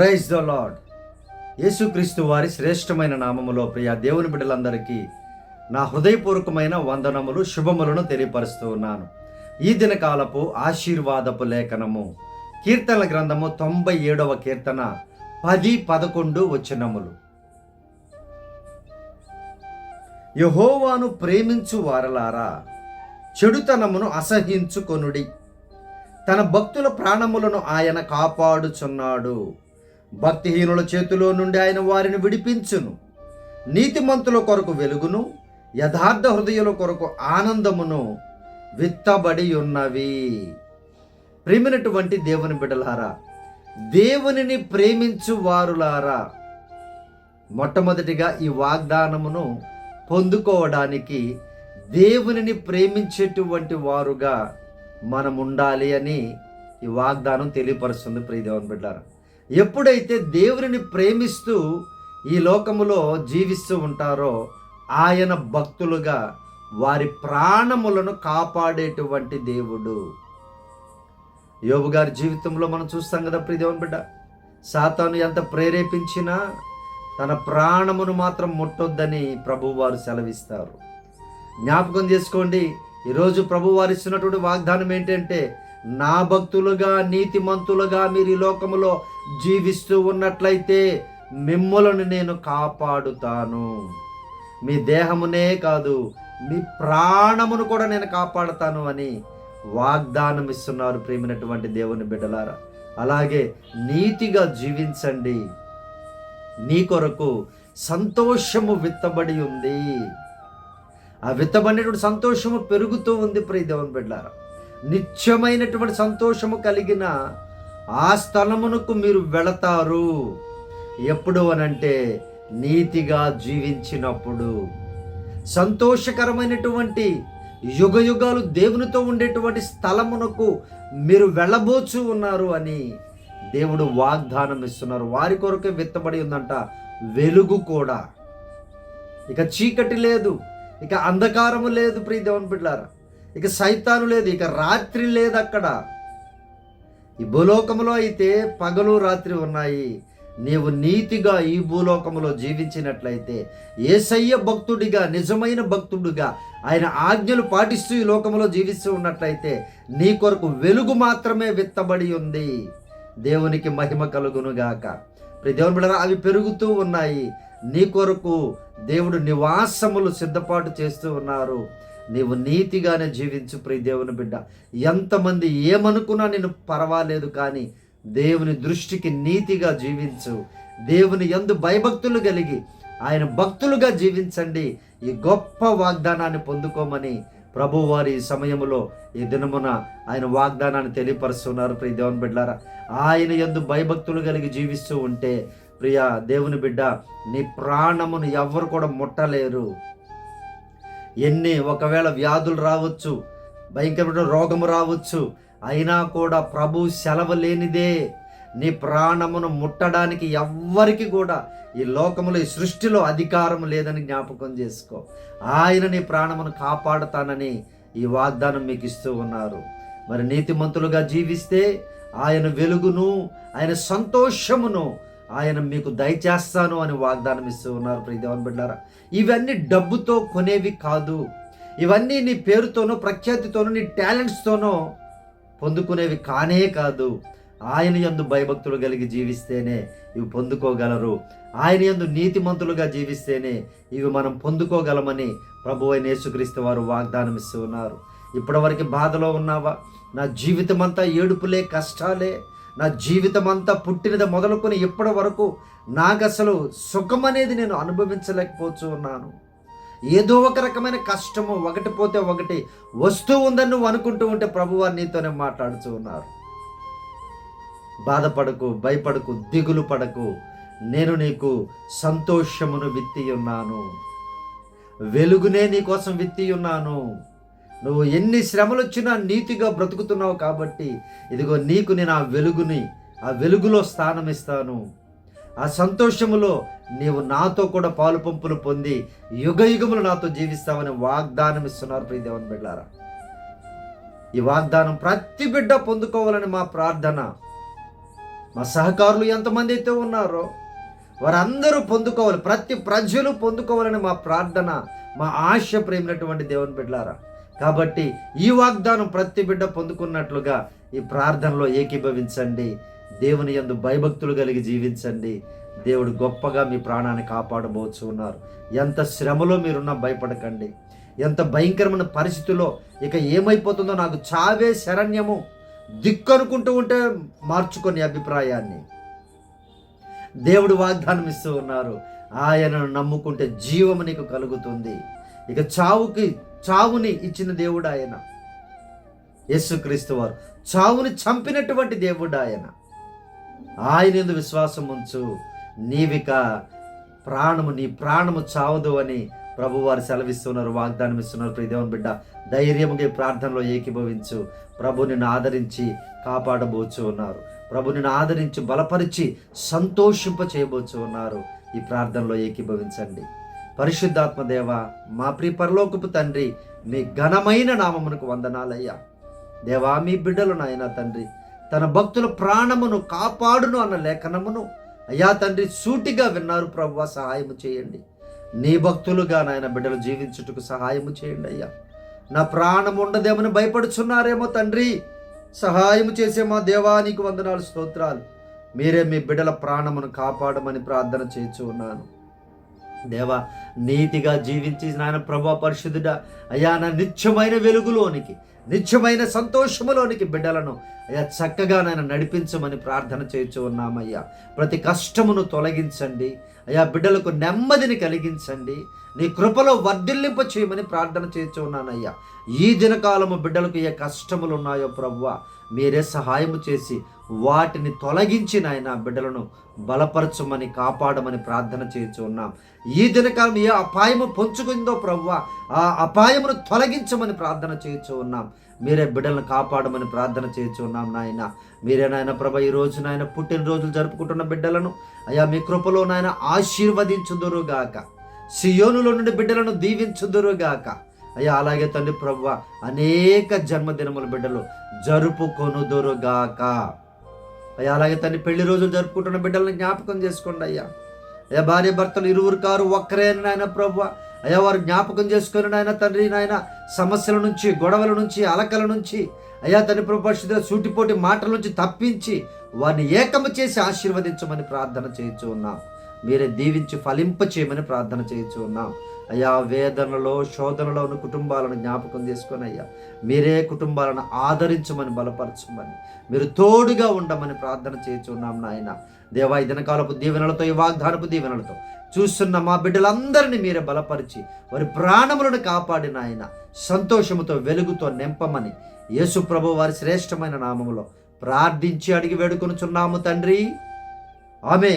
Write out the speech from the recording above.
Praise the lord యేసుక్రీస్తు వారి శ్రేష్టమైన నామములో ప్రియ దేవుని బిడ్డలందరికీ నా హృదయపూర్వకమైన వందనములు శుభములను తెలియపరుస్తూ ఉన్నాను. ఈ దినకాలపు ఆశీర్వాదపు లేఖనము కీర్తనల గ్రంథము తొంభై ఏడవ కీర్తన పది పదకొండు వచనములు. యహోవాను ప్రేమించు వారలారా చెడుతనమును అసహించుకొనుడి తన భక్తుల ప్రాణములను ఆయన కాపాడుచున్నాడు. భక్తిహీనుల చేతిలో నుండి ఆయన వారిని విడిపించును. నీతిమంతుల కొరకు వెలుగును యథార్థ హృదయుల కొరకు ఆనందమును విత్తబడి ఉన్నవి ప్రేమినటువంటి దేవుని బిడ్డలారా దేవునిని ప్రేమించు వారులారా మొట్టమొదటిగా ఈ వాగ్దానమును పొందుకోవడానికి దేవునిని ప్రేమించేటువంటి వారుగా మనం ఉండాలి అని ఈ వాగ్దానం తెలియపరుస్తుంది ప్రియదేవన్ బిడ్డారా ఎప్పుడైతే దేవుని ప్రేమిస్తూ ఈ లోకములో జీవిస్తూ ఉంటారో ఆయన భక్తులుగా వారి ప్రాణములను కాపాడేటువంటి దేవుడు. యోబు గారి జీవితంలో మనం చూస్తాం కదా ప్రియదేవన్ బిడ్డ. సాతాను ఎంత ప్రేరేపించినా తన ప్రాణమును మాత్రం ముట్టొద్దని ప్రభువారు సెలవిస్తారు. జ్ఞాపకం చేసుకోండి ఈరోజు ప్రభువారు ఇస్తున్నటువంటి వాగ్దానం ఏంటంటే నా భక్తులుగా నీతిమంతులుగా మీరు ఈ లోకములో జీవిస్తూ ఉన్నట్లయితే మిమ్మలను నేను కాపాడుతాను. మీ దేహమునే కాదు మీ ప్రాణమును కూడా నేను కాపాడుతాను అని వాగ్దానం ఇస్తున్నారు ప్రేమినటువంటి దేవుని బిడ్డలారా. అలాగే నీతిగా జీవించండి. నీ కొరకు సంతోషము విత్తబడి ఉంది. ఆ విత్తబడినటువంటి సంతోషము పెరుగుతూ ఉంది ప్రియ దేవుని బిడ్డారా నిత్యమైనటువంటి సంతోషము కలిగిన ఆ స్థలమునకు మీరు వెళతారు. ఎప్పుడు అనంటే నీతిగా జీవించినప్పుడు. సంతోషకరమైనటువంటి యుగ యుగాలు దేవునితో ఉండేటువంటి స్థలమునకు మీరు వెళ్ళబోచు ఉన్నారు అని దేవుడు వాగ్దానం ఇస్తున్నారు. వారి కొరకే విత్తబడి ఉందంట వెలుగు కూడా. ఇక చీకటి లేదు. ఇక అంధకారము లేదు ప్రియ దేవుని బిడ్డారా ఇక సైతాను లేదు ఇక రాత్రి లేదు అక్కడ. ఈ భూలోకములో అయితే పగలు రాత్రి ఉన్నాయి. నీవు నీతిగా ఈ భూలోకములో జీవించినట్లయితే ఏసయ్య భక్తుడిగా నిజమైన భక్తుడిగా ఆయన ఆజ్ఞలు పాటిస్తూ ఈ లోకంలో జీవిస్తూ ఉన్నట్లయితే నీ కొరకు వెలుగు మాత్రమే విత్తబడి ఉంది. దేవునికి మహిమ కలుగునుగాక. ప్రతి దేవుని బిడ్డరా అవి పెరుగుతూ ఉన్నాయి. నీ కొరకు దేవుడు నివాసములు సిద్ధపాటు చేస్తూ ఉన్నారు. నీవు నీతిగానే జీవించు ప్రియ దేవుని బిడ్డ. ఎంతమంది ఏమనుకున్నా నేను పర్వాలేదు కానీ దేవుని దృష్టికి నీతిగా జీవించు. దేవుని ఎందు భయభక్తులు కలిగి ఆయన భక్తులుగా జీవించండి. ఈ గొప్ప వాగ్దానాన్ని పొందుకోమని ప్రభువారి ఈ సమయములో ఈ దినమున ఆయన వాగ్దానాన్ని తెలియపరుస్తున్నారు ప్రియ దేవుని బిడ్డారా ఆయన ఎందు భయభక్తులు కలిగి జీవిస్తూ ఉంటే ప్రియ దేవుని బిడ్డ నీ ప్రాణమును ఎవ్వరు కూడా ముట్టలేరు. ఎన్ని ఒకవేళ వ్యాధులు రావచ్చు భయంకరమైన రోగము రావచ్చు అయినా కూడా ప్రభు సెలవు లేనిదే నీ ప్రాణమును ముట్టడానికి ఎవ్వరికి కూడా ఈ లోకములో ఈ సృష్టిలో అధికారం లేదని జ్ఞాపకం చేసుకో. ఆయన నీ ప్రాణమును కాపాడుతానని ఈ వాగ్దానం మీకు ఇస్తూ ఉన్నారు. మరి నీతిమంతులుగా జీవిస్తే ఆయన వెలుగును ఆయన సంతోషమును ఆయన మీకు దయచేస్తాను అని వాగ్దానం ఇస్తూ ఉన్నారు ప్రియదేవన్ బిడ్డారా. ఇవన్నీ డబ్బుతో కొనేవి కాదు. ఇవన్నీ నీ పేరుతోనో ప్రఖ్యాతితోనో నీ టాలెంట్స్తోనో పొందుకునేవి కానే కాదు. ఆయన యందు భయభక్తులు కలిగి జీవిస్తేనే ఇవి పొందుకోగలరు. ఆయన యందు నీతిమంతులుగా జీవిస్తేనే ఇవి మనం పొందుకోగలమని ప్రభు అయిన యేసుక్రీస్తు వారు వాగ్దానం ఇస్తూ ఉన్నారు. ఇప్పటివరకు బాధలో ఉన్నావా? నా జీవితం అంతా ఏడుపులే కష్టాలే నా జీవితం అంతా పుట్టినది మొదలుకొని ఇప్పటి వరకు నాకు అసలు సుఖం అనేది నేను అనుభవించలేకపోతూ ఉన్నాను. ఏదో ఒక రకమైన కష్టము ఒకటి పోతే ఒకటి వస్తూ ఉందని నువ్వు అనుకుంటూ ఉంటే ప్రభువారు నీతోనే మాట్లాడుతూ ఉన్నారు. బాధపడకు భయపడకు దిగులు పడకు. నేను నీకు సంతోషమును విత్తి ఉన్నాను. వెలుగునే నీకోసం విత్తి ఉన్నాను. నువ్వు ఎన్ని శ్రమలు వచ్చినా నీతిగా బ్రతుకుతున్నావు కాబట్టి ఇదిగో నీకు నేను ఆ వెలుగుని ఆ వెలుగులో స్థానం ఇస్తాను ఆ సంతోషములో నీవు నాతో కూడా పాలు పంపులు పొంది యుగ యుగములు నాతో జీవిస్తావని వాగ్దానం ఇస్తున్నారు ప్రియ దేవుని బిడ్డారా ఈ వాగ్దానం ప్రతి బిడ్డ పొందుకోవాలని మా ప్రార్థన. మా సహకారులు ఎంతమంది అయితే ఉన్నారో వారందరూ పొందుకోవాలి ప్రతి ప్రజలు పొందుకోవాలని మా ప్రార్థన మా ఆశ ప్రేమినటువంటి దేవుని బిడ్డారా కాబట్టి ఈ వాగ్దానం ప్రతి బిడ్డ పొందుకున్నట్లుగా ఈ ప్రార్థనలో ఏకీభవించండి. దేవుని యందు భయభక్తులు కలిగి జీవించండి. దేవుడు గొప్పగా మీ ప్రాణాన్ని కాపాడబోచు ఉన్నారు ఎంత శ్రమలో మీరున్నా భయపడకండి. ఎంత భయంకరమైన పరిస్థితిలో ఇక ఏమైపోతుందో నాకు చావే శరణ్యము దిక్కనుకుంటూ ఉంటే మార్చుకొని అభిప్రాయాన్ని. దేవుడు వాగ్దానం ఇస్తూ ఉన్నారు. ఆయనను నమ్ముకుంటే జీవము నీకు కలుగుతుంది. ఇక చావుకి చావుని ఇచ్చిన దేవుడు ఆయన యేసుక్రీస్తు వారు చావుని చంపినటువంటి దేవుడు ఆయన ఆయన ఎందు విశ్వాసం ఉంచు. నీవిక ప్రాణము నీ ప్రాణము చావదు అని ప్రభువారు సెలవిస్తున్నారు వాగ్దానం ఇస్తున్నారు ప్రియదేవన్ బిడ్డ ధైర్యముగా ఈ ప్రార్థనలో ఏకీభవించు. ప్రభు నిన్ను ఆదరించి కాపాడబోచు ఉన్నారు. ప్రభు నిన్ను ఆదరించి బలపరిచి సంతోషింప చేయబోచు ఉన్నారు. ఈ ప్రార్థనలో ఏకీభవించండి. పరిశుద్ధాత్మ దేవ మా ప్రి పరలోకపు తండ్రి మీ ఘనమైన నామమునకు వందనాలయ్యా. దేవా మీ బిడ్డలు నాయన తండ్రి తన భక్తుల ప్రాణమును కాపాడును అన్న లేఖనమును అయ్యా తండ్రి సూటిగా విన్నారు ప్రభు సహాయము చేయండి. నీ భక్తులుగా నాయన బిడ్డలు జీవించుటకు సహాయము చేయండి అయ్యా. నా ప్రాణం ఉండదేమని భయపడుచున్నారేమో తండ్రి సహాయము చేసే మా దేవానికి వందనాలు స్తోత్రాలు. మీరే మీ బిడ్డల ప్రాణమును కాపాడమని ప్రార్థన చేయించు ఉన్నాను. దేవా నీతిగా జీవించి నాయన ప్రభా పరిశుద్ధుడ అయ్యా నా నిత్యమైన వెలుగులోనికి నిత్యమైన సంతోషములోనికి బిడ్డలను అయ్యా చక్కగా నాయన నడిపించమని ప్రార్థన చేయొచ్చు ఉన్నామయ్యా. ప్రతి కష్టమును తొలగించండి. అయ్యా బిడ్డలకు నెమ్మదిని కలిగించండి. నీ కృపలో వర్ధిల్లింప చేయమని ప్రార్థన చేయించు ఉన్నానయ్యా ఈ దినకాలము బిడ్డలకు ఏ కష్టములు ఉన్నాయో ప్రభువ మీరే సహాయము చేసి వాటిని తొలగించి నాయన బిడ్డలను బలపరచమని కాపాడమని ప్రార్థన చేయించు ఉన్నాం ఈ దినకాలం ఏ అపాయము పొంచుకుందో ప్రవ్వ ఆ అపాయమును తొలగించమని ప్రార్థన చేయించు ఉన్నాం మీరే బిడ్డలను కాపాడమని ప్రార్థన చేయించు ఉన్నాం నాయన. మీరే నాయన ప్రభ ఈ రోజు నాయన పుట్టినరోజులు జరుపుకుంటున్న బిడ్డలను అయ్యా మీ కృపలో నాయన ఆశీర్వదించుదురుగాక. సియోనులో నుండి బిడ్డలను దీవించుదురుగాక అయ్యా అలాగే తండ్రి ప్రభు అనేక జన్మదినముల బిడ్డలు జరుపుకొనుదురుగాక అయ్యా అలాగే తండ్రి పెళ్ళి రోజులు జరుపుకుంటున్న బిడ్డలను జ్ఞాపకం చేసుకోండి అయ్యా. అయ్యా భార్య భర్తలు ఇరువురు కారు ఒక్కరే అని నాయన ప్రభు అయ్యా వారు జ్ఞాపకం చేసుకొని నాయన తండ్రి నాయన సమస్యల నుంచి గొడవల నుంచి అలకల నుంచి అయ్యా తండ్రి ప్రభు సూటిపోటి మాటల నుంచి తప్పించి వారిని ఏకము చేసి ఆశీర్వదించమని ప్రార్థన చేయించు ఉన్నాం. మీరే దీవించి ఫలింప చేయమని ప్రార్థన చేయొచ్చు ఉన్నాం. అయ్యా వేదనలో శోధనలో ఉన్న కుటుంబాలను జ్ఞాపకం చేసుకొని అయ్యా మీరే కుటుంబాలను ఆదరించమని బలపరచమని మీరు తోడుగా ఉండమని ప్రార్థన చేస్తున్నాం నాయన. దేవా ఈ దినకాలపు దీవెనలతో ఈ వాగ్దానపు దీవెనలతో చూస్తున్న మా బిడ్డలందరినీ మీరే బలపరిచి వారి ప్రాణములను కాపాడిన ఆయన సంతోషముతో వెలుగుతో నింపమని యేసు ప్రభు వారి శ్రేష్టమైన నామములో ప్రార్థించి అడిగి వేడుకొనుచున్నాము తండ్రి. ఆమె